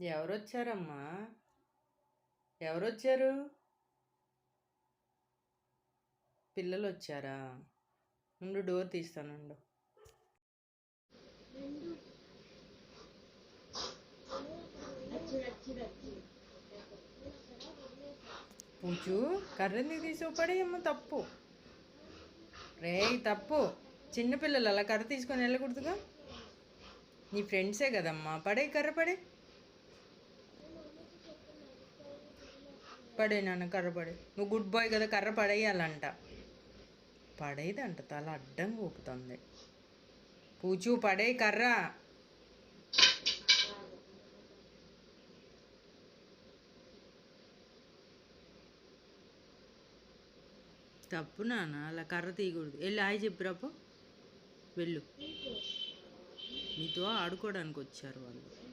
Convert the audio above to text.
ఎవరొచ్చారమ్మా? ఎవరొచ్చారు? పిల్లలు వచ్చారా ఉండు డోర్ తీస్తానుండు. పూచు కర్రని తీసి పడేయమ్మ తప్పు. రేయ్ తప్పు. చిన్నపిల్లలు అలా కర్ర తీసుకొని వెళ్ళకూడదుగా. నీ ఫ్రెండ్సే కదమ్మా. పడే కర్ర పడే పడే నాన్న కర్ర పడే నువ్వు గుడ్ బాయ్ కదా కర్ర పడేయాలంట. పడేదంట తల అడ్డంగా ఊపుతుంది. పూచు పడే కర్ర. తప్పు నాన్న అలా కర్ర తీయకూడదు. వెళ్ళి హాయ్ చెప్పిరాపో వెళ్ళు. నీతో ఆడుకోవడానికి వచ్చారు వాళ్ళు.